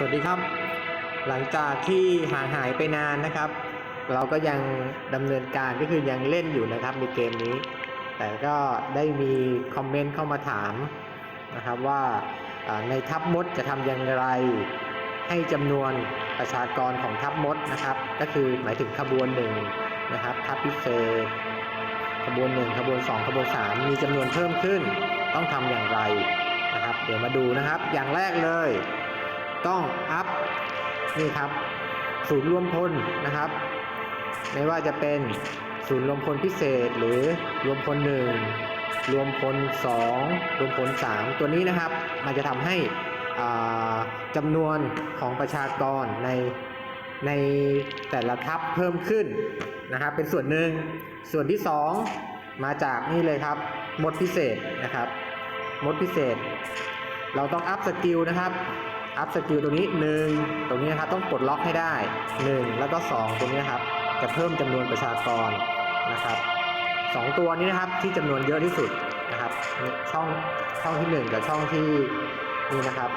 สวัสดีครับ หลังจากที่ห่างหายไปนานนะครับ เราก็ยังดำเนินการก็คือยังเล่นอยู่นะครับในเกมนี้ แต่ก็ได้มีคอมเมนต์เข้ามาถามนะครับว่าในทัพมดจะทำอย่างไรให้จำนวนประชากรของทัพมดนะครับ ก็คือหมายถึงขบวนหนึ่งนะครับทัพพิเศษขบวนหนึ่งขบวนสองขบวนสามมีจำนวนเพิ่มขึ้น ต้องทำอย่างไรนะครับ เดี๋ยวมาดูนะครับอย่างแรกเลย ต้องอัพนี่ครับศูนย์รวมพลนะครับ ไม่ว่าจะเป็นศูนย์รวมพลพิเศษหรือรวมพลหนึ่งรวมพลสองรวมพลสามตัวนี้นะครับ มันจะทำให้จำนวนของประชากรในในแต่ละทัพเพิ่มขึ้นนะครับ เป็นส่วนหนึ่งส่วนที่สองมาจากนี่เลยครับ มดพิเศษนะครับ มดพิเศษ เราต้องอัพสกิลนะครับ อัพสกิลตัวนี้ 1 ตรงนี้นะครับต้องกดล็อกให้ได้ 1 แล้วก็ 2 ตรงนี้นะครับ จะเพิ่มจำนวนประชากรนะครับสองตัวนี้นะครับที่จำนวนเยอะที่สุดนะครับ ช่องช่องที่ 1 กับช่องที่นี่นะครับ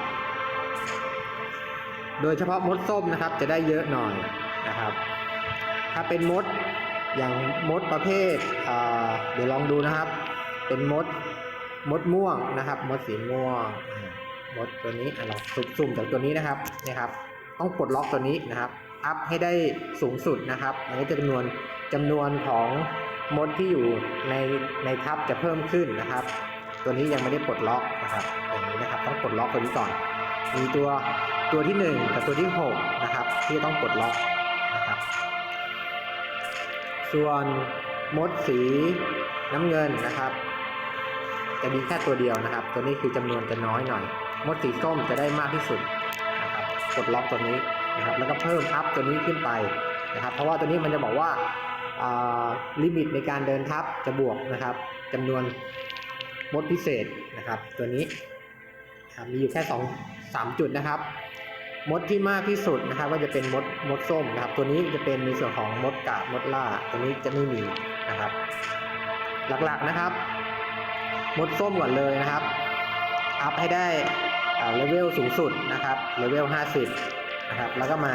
โดยเฉพาะมดส้มนะครับจะได้เยอะหน่อยนะครับ ถ้าเป็นมดอย่างมดประเภทเดี๋ยวลองดูนะครับ เป็นมดมดม่วงนะครับ มดสีม่วง มดตัวนี้อะเราสุ่มจากตัวนี้นะครับนี่ครับ ต้องปลดล็อกตัวนี้นะครับ อัพให้ได้สูงสุดนะครับอันนี้จะจำนวนจำนวนของมดที่อยู่ในในทับจะเพิ่มขึ้นนะครับ ตัวนี้ยังไม่ได้ปลดล็อกนะครับอย่างนี้นะครับ ต้องปลดล็อกตัวนี้ก่อน มีตัวตัวที่ 1 กับตัวที่6นะครับ ที่ต้องปลดล็อกนะครับ ส่วนมดสีน้ำเงินนะครับ จะมีแค่ตัวเดียวนะครับ ตัวนี้คือจำนวนจะน้อยหน่อย มดสีส้มจะได้มากที่สุดนะครับกดล็อกตัวนี้นะครับแล้วก็เพิ่มอัพตัวนี้ขึ้นไปนะครับเพราะว่าตัวนี้มันจะบอกว่าลิมิตในการเดินทับจะบวกนะครับจำนวนมดพิเศษนะครับ ตัวนี้มีอยู่แค่สองสามจุดนะครับ มดที่มากที่สุดนะครับ ก็จะเป็นมดมดส้มนะครับ ตัวนี้จะเป็นในส่วนของมดกาบมดล่า ตัวนี้จะไม่มีนะครับ หลักๆนะครับ มดส้มก่อนเลยนะครับ อัพให้ได้ เลเวลสูงสุดนะครับเลเวล 50 นะครับ แล้วก็มา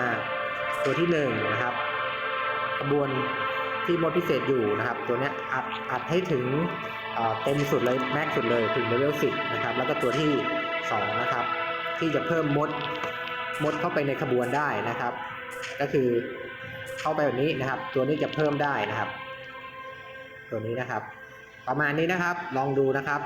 ตัวที่1นะครับขบวนที่มดพิเศษอยู่นะครับ ตัวนี้อัพอัพให้ถึงเอ่อเต็มสุดเลยแม็กสุดเลยถึงเลเวล 10 นะครับ แล้วก็ตัวที่ 2 นะครับ ที่จะเพิ่มมดมดเข้าไปในขบวนได้นะครับ ก็คือเข้าไปแบบนี้นะครับ ตัวนี้จะเพิ่มได้นะครับ ตัวนี้นะครับ ประมาณนี้นะครับลองดูนะครับ